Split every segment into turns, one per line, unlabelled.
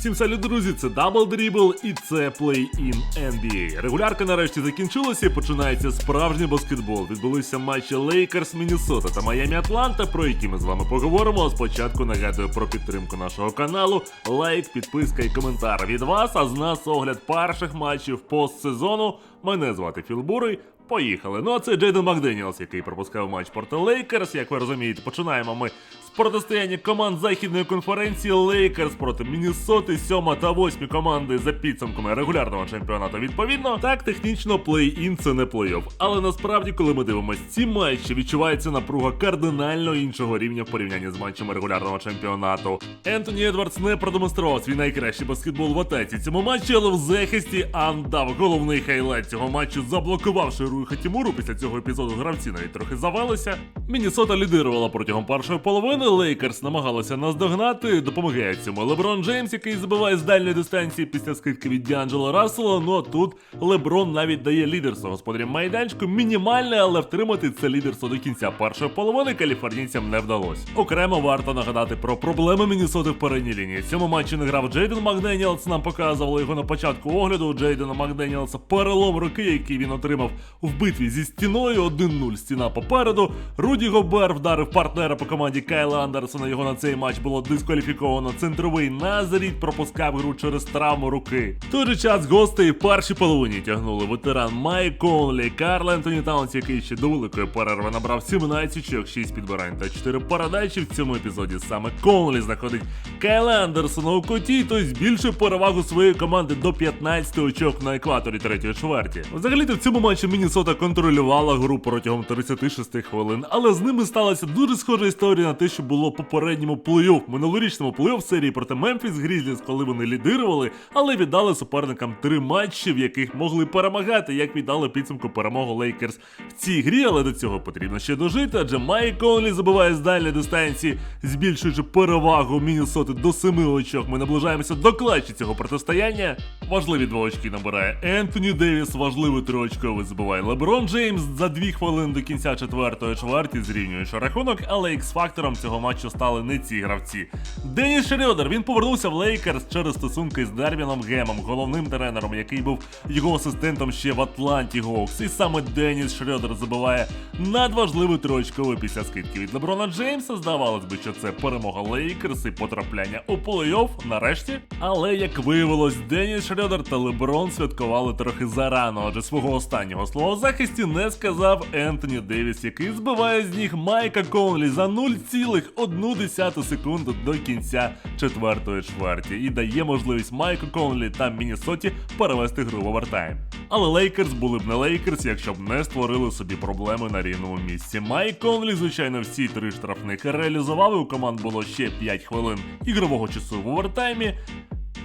Всім салют, друзі, це Double Dribble і це Play-in NBA. Регулярка нарешті закінчилася і починається справжній баскетбол. Відбулися матчі Лейкерс, Міннесота та Майами Атланта, про які ми з вами поговоримо. А спочатку нагадую про підтримку нашого каналу, лайк, підписка і коментар від вас. А з нас огляд перших матчів постсезону. Мене звати Філ Бурий. Поїхали. Ну а це Джейден Макденіелс, який пропускав матч проти Лейкерс. Як ви розумієте, починаємо ми з протистояння команд західної конференції Лейкерс проти Міннесоти, 7 та 8 команди за підсумками регулярного чемпіонату. Відповідно, так технічно плей-ін це не плей-офф. Але насправді, коли ми дивимося ці матчі, відчувається напруга кардинально іншого рівня в порівнянні з матчами регулярного чемпіонату. Ентоні Едвардс не продемонстрував свій найкращий баскетбол в атаці цьому матчі, але в захисті андав головний хайлайт цього матчу, заблокувавши Руї Хатімуру. Після цього епізоду гравці навіть трохи завелися. Міннесота лідирувала протягом першої половини. Лейкерс намагалися наздогнати. Допомагає цьому Леброн Джеймс, який забиває з дальньої дистанції після скидки від Діанджела Рассела. Ну а тут Леброн навіть дає лідерство господарям майданчику. Мінімальне, але втримати це лідерство до кінця першої половини каліфорнійцям не вдалося. Окремо варто нагадати про проблеми Міннесоти в передній лінії. Цьому матчі не грав Джейден Макденіелс. Нам показували його на початку огляду. У Джейдена Макденіелса перелом руки, який він отримав в битві зі стіною. 1-0 стіна попереду. Руді Гобер вдарив партнера по команді Кайла Андерсона. Його на цей матч було дискваліфіковано. Центровий Назаріт пропускав гру через травму руки. В той же час гостей в першій половині тягнули ветеран Майк Конлі, Карл Ентоні Таунс, який ще до великої перерви набрав 17 очок, 6 підбирань та 4 передачі. В цьому епізоді саме Конлі знаходить Кайла Андерсона у коті, той збільшив перевагу своєї команди до 15 очок на екваторі третьої чверті. Взагалі-то в цьому матчі Міннесота контролювала гру протягом 36 хвилин, але з ними сталася дуже схожа історія на те, що було попередньому плей-офф, минулорічному плей-офф серії проти Мемфіс Грізліс, коли вони лідирували, але віддали суперникам три матчі, в яких могли перемагати, як віддали підсумку перемогу Лейкерс в цій грі, але до цього потрібно ще дожити, адже Майк Конлі забиває з дальньої дистанції, збільшуючи перевагу Міннесоти до 7 очок. Ми наближаємося до клатчі цього протистояння. Важливі два очки набирає Ентоні Девіс, важливий триочковий забиває Леброн Джеймс за дві хвилини до кінця четвертої чверті, зрівнюючи рахунок, але ікс-фактором цього матчу стали не ці гравці. Деніс Шрёдер, він повернувся в Лейкерс через стосунки з Дервіном Гемом, головним тренером, який був його асистентом ще в Атланті Гоукс. І саме Деніс Шрёдер забиває надважливий триочковий після скидки від Леброна Джеймса. Здавалось би, що це перемога Лейкерс і потрапляння у плей-офф нарешті. Але як виявилось, Деніс Шрёдер та Леброн святкували трохи зарано, адже свого останнього слова захисті не сказав Ентоні Девіс, який збиває з ніг Майка Конлі за 0,1 секунду до кінця четвертої чверті і дає можливість Майку Конлі та Міннесоті перевести гру в овертайм. Але Лейкерс були б не Лейкерс, якщо б не створили собі проблеми на рівному місці. Майк Конлі, звичайно, всі три штрафних реалізував. і У команд було ще 5 хвилин ігрового часу в овертаймі.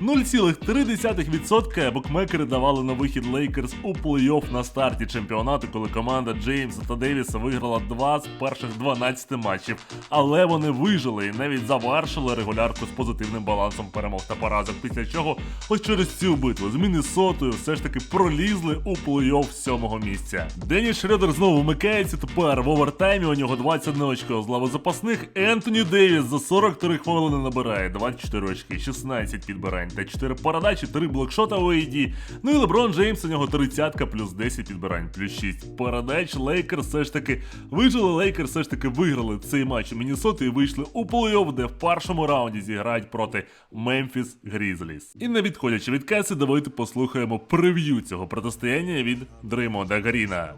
0,3% букмекери давали на вихід Лейкерс у плей-офф на старті чемпіонату, коли команда Джеймса та Девіса виграла 2 з перших 12 матчів. Але вони вижили і навіть завершили регулярку з позитивним балансом перемог та поразок. Після чого ось через цю битву з Міннесотою все ж таки пролізли у плей-офф сьомого місця. Деніс Шредер знову вмикається тепер в овертаймі. У нього 21 очко з лави запасних. Ентоні Девіс за 43 хвилини набирає 24 очки, 16 підбирань та 4 передачі, 3 блокшота у AD. Ну і Леброн Джеймс у нього 30 плюс 10 підбирань, плюс 6 передач. Лейкерс все ж таки вижили. Лейкерс все ж таки виграли цей матч у Міннесоти і вийшли у плей-офф, де в першому раунді зіграють проти Мемфіс Грізліс. І не відходячи від каси, давайте послухаємо прев'ю цього протистояння від Дреймонда Гаріна.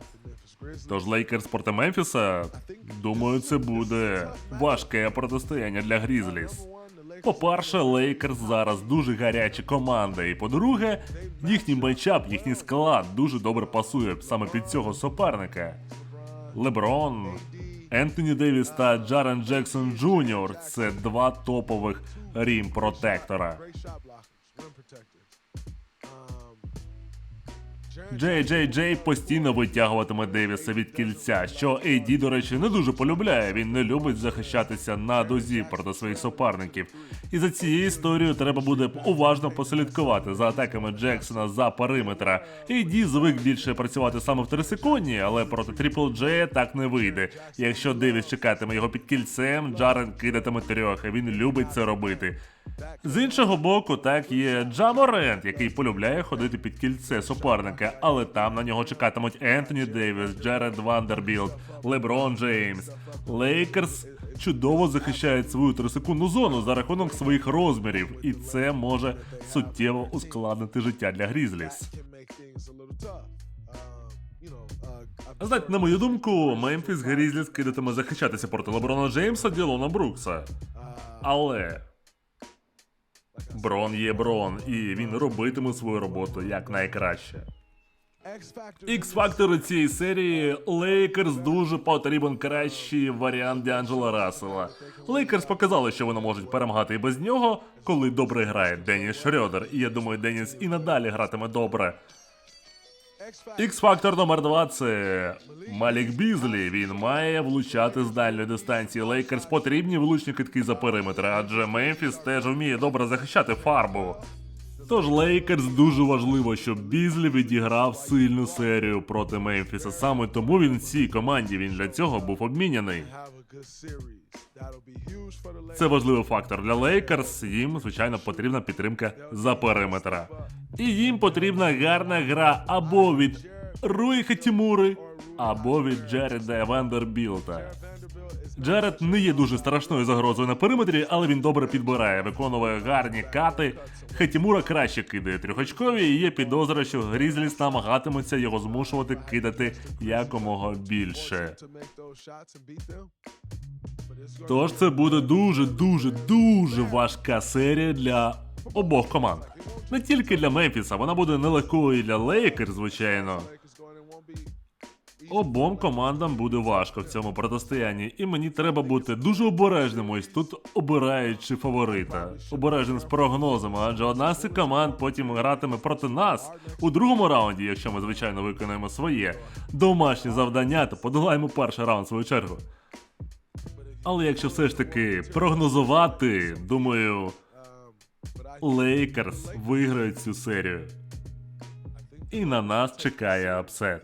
Тож Лейкерс проти Мемфіса, думаю, це буде важке протистояння для Грізліс. По-перше, Лейкерс зараз дуже гаряча команда. І по-друге, їхній матчап, їхній склад дуже добре пасує саме під цього суперника. Леброн, Ентоні Девіс та Джарен Джексон Джуніор це два топових рім протектора. Джей Джей Джей постійно витягуватиме Девіса від кільця, що Ейді, до речі, не дуже полюбляє. Він не любить захищатися на дозі проти своїх суперників. І за цією історією треба буде уважно послідкувати за атаками Джексона за периметра. Ейді звик більше працювати саме в 3 секунді, але проти Трипл Джея так не вийде. Якщо Девіс чекатиме його під кільцем, Джарен кидатиме трьох, і він любить це робити. З іншого боку, так є Джаморент, який полюбляє ходити під кільце суперника, але там на нього чекатимуть Ентоні Дейвіс, Джеред Вандербілд, Леброн Джеймс. Лейкерс чудово захищають свою трисекундну зону за рахунок своїх розмірів, і це може суттєво ускладнити життя для Грізліс. Знаєте, на мою думку, Мемфіс Грізліс кидатиме захищатися проти Леброна Джеймса, Ділона Брукса. Але Брон є Брон, і він робитиме свою роботу як найкраще.
X-Factor.
Ікс-фактору цієї серії Лейкерс дуже потрібен кращий варіант Д'Анджела Рассела. Лейкерс показали, що вони можуть перемагати і без нього, коли добре грає Деніс Шрьодер. І я думаю, Деніс і надалі гратиме добре. Ікс-фактор номер 2 це Малік Бізлі. Він має влучати з дальньої дистанції. Лейкерс потрібні влучні китки за периметр, адже Мемфіс теж вміє добре захищати фарбу. Тож Лейкерс дуже важливо, щоб Бізлі відіграв сильну серію проти Мемфіса. Саме тому він цій команді. Він для цього був обміняний. Це важливий фактор для Лейкерс. Їм, звичайно, потрібна підтримка за периметра. І їм потрібна гарна гра або від Руї Хатімури, або від Джереда Вандербілта. Джеред не є дуже страшною загрозою на периметрі, але він добре підбирає, виконує гарні кати. Хатімура краще кидає трьохочкові, і є підозра, що Грізліс намагатимуться його змушувати кидати якомога більше. Тож це буде дуже, дуже, дуже важка серія для обох команд. Не тільки для Мемфіса, вона буде нелегкою і для Лейкер, звичайно. Обом командам буде важко в цьому протистоянні, і мені треба бути дуже обережним ось тут, обираючи фаворита. Обережним з прогнозами, адже одна з цих команд потім гратиме проти нас у другому раунді, якщо ми звичайно виконаємо своє домашнє завдання, то подолаємо перший раунд свою чергу. Але якщо все ж таки прогнозувати, думаю, Лейкерс виграють цю серію. І на нас чекає апсет.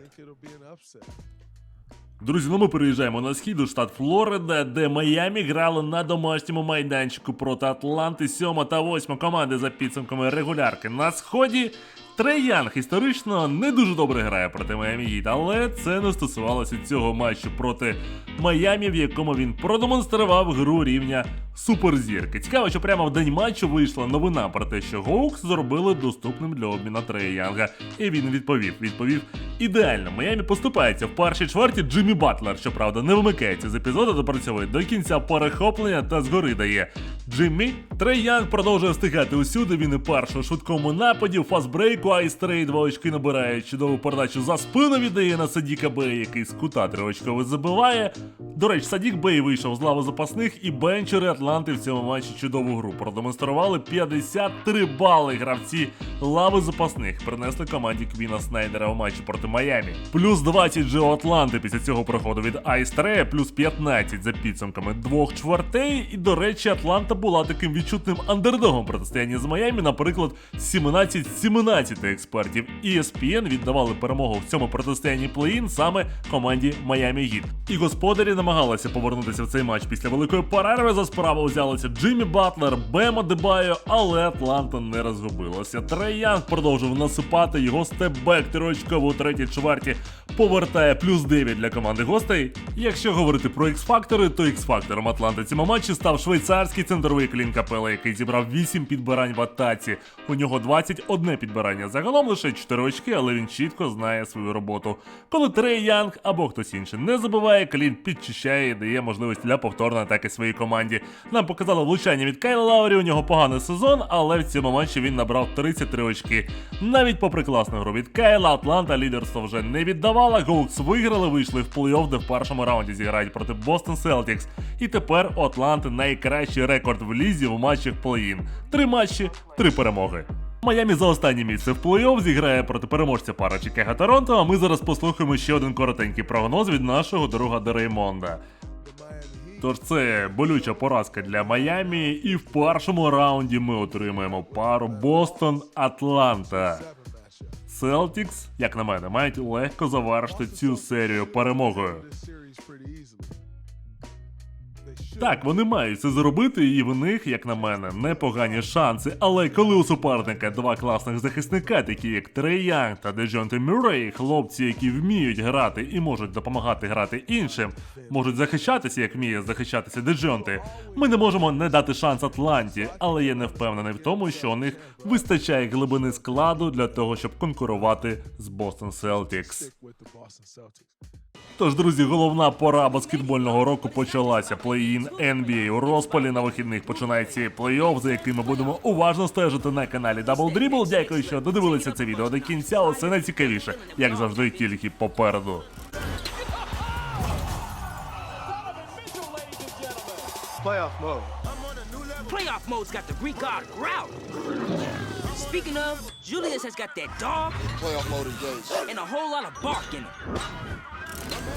Друзі, ну ми переїжджаємо на схід у штат Флорида, де Майамі грали на домашньому майданчику проти Атланти 7 та 8 команди за підсумками регулярки. На сході Трей Янг історично не дуже добре грає проти Майамі Гіт, але це не стосувалося цього матчу проти Майамі, в якому він продемонстрував гру рівня суперзірки. Цікаво, що прямо в день матчу вийшла новина про те, що Гоукс зробили доступним для обміна Трея Янга. І він відповів. Відповів ідеально. Майамі поступається в першій чверті Джиммі Батлер, щоправда, не вимикається з епізоду, допрацьовує до кінця перехоплення та згори дає. Джиммі Трей Янг продовжує встигати усюди. Він і перший швидкому нападі, у фастбрейку, айстрей два очки набирає чудову передачу за спину віддає на Садіка Бей, який з кута триочковий забиває. До речі, Садік Бей вийшов з лави запасних, і бенчери Атланти в цьому матчі чудову гру. Продемонстрували 53 бали гравці лави запасних. Принесли команді Квіна Снайдера у матчі проти Майамі. Плюс 20 же у Атланти після цього проходу від Айстрея, плюс 15 за підсумками двох чвертей. І, до речі, Атланта була таким відчутним андердогом протистояння з Майамі, наприклад, 17-17 експертів. ESPN віддавали перемогу в цьому протистоянні плей-ін саме команді Майамі Гіт. І господарі намагалися повернутися в цей матч після великої перерви. За справу взялися Джиммі Батлер, Бема Дебайо, але Атланта не розгубилася. Трей Янг продовжив насипати його степбек трьохочково у третій чверті. Повертає плюс 9 для команди гостей. Якщо говорити про X-фактори, то X-фактором Атланти цьому матчі став швейцарський центровий клін Капела, який зібрав 8 підбирань в атаці. У нього 21 підбирання. Загалом лише 4 очки, але він чітко знає свою роботу. Коли Трей Янг або хтось інший не забиває, клін підчищає і дає можливість для повторної атаки своїй команді. Нам показали влучання від Кайла Лаурі, у нього поганий сезон, але в цьому матчі він набрав 33 очки. Навіть попри класну гру від Кайла, Атланта лідерство вже не віддавала. Гоукс виграли, вийшли в плей-офф, де в першому раунді зіграють проти Бостон Селтікс. І тепер у Атланти найкращий рекорд в лізі в матчах плей-ін. Три матчі, три перемоги. Майамі за останнє місце в плей-офф зіграє проти переможця пара Чикаго Торонто, а ми зараз послухаємо ще один коротенький прогноз від нашого друга Дереймонда. Тож це болюча поразка для Майамі, і в першому раунді ми отримаємо пару Бостон-Атланта. Селтікс, як на мене, мають легко завершити цю серію перемогою. Так, вони мають це зробити, і в них, як на мене, непогані шанси. Але коли у суперника два класних захисника, такі як Трей Янг та Дежонте Мюррей, хлопці, які вміють грати і можуть допомагати грати іншим, можуть захищатися, як вміє захищатися Дежонте, ми не можемо не дати шанс Атланті, але я не впевнений в тому, що у них вистачає глибини складу для того, щоб конкурувати з Бостон Селтікс. Тож, друзі, головна пора баскетбольного року почалася. Плей-ін NBA у розпалі на вихідних починається плей-офф, за яким ми будемо уважно стежити на каналі Double Dribble. Дякую, що додивилися це відео до кінця. Усе найцікавіше, як завжди, тільки попереду.
Playoff mode.
Playoff mode's got the Greek god Grout. Speaking of, Julius has got that dog
Playoff mode engaged.
and a whole lot of bark in him.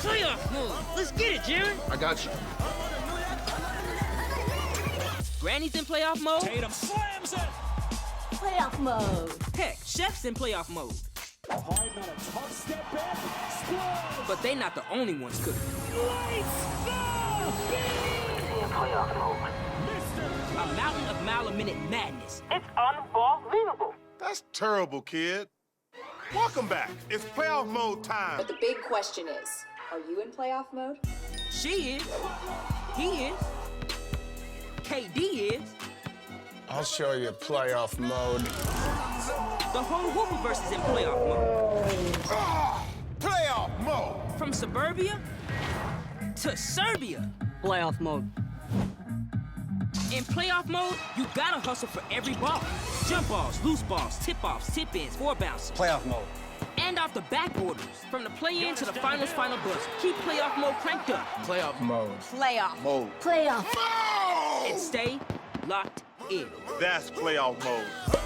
Playoff mode. Let's get it, Jaron.
I got you.
Granny's in playoff mode.
Tatum slams it.
Playoff mode.
Heck, Chef's in playoff mode.
Harden on a tough step back. Splash.
But they're not the only ones cooking.
Lights the beam.
A mountain of mile a minute madness. It's unbelievable.
That's terrible, kid. Welcome back. It's playoff mode time.
But the big question is, are you in playoff mode?
She is. He is. KD is.
I'll show you playoff mode.
The whole Whoopiverse is in playoff mode. Ah!
Playoff mode.
From suburbia to Serbia.
Playoff mode.
In playoff mode, you gotta hustle for every ball. Jump balls, loose balls, tip offs, tip ins, four bounces.
Playoff mode.
And off the backboarders. From the play in to the finals final buzz. Keep playoff mode cranked up
Playoff mode.
Playoff.
Mode.
Playoff. Mode.
And stay locked in.
That's playoff mode.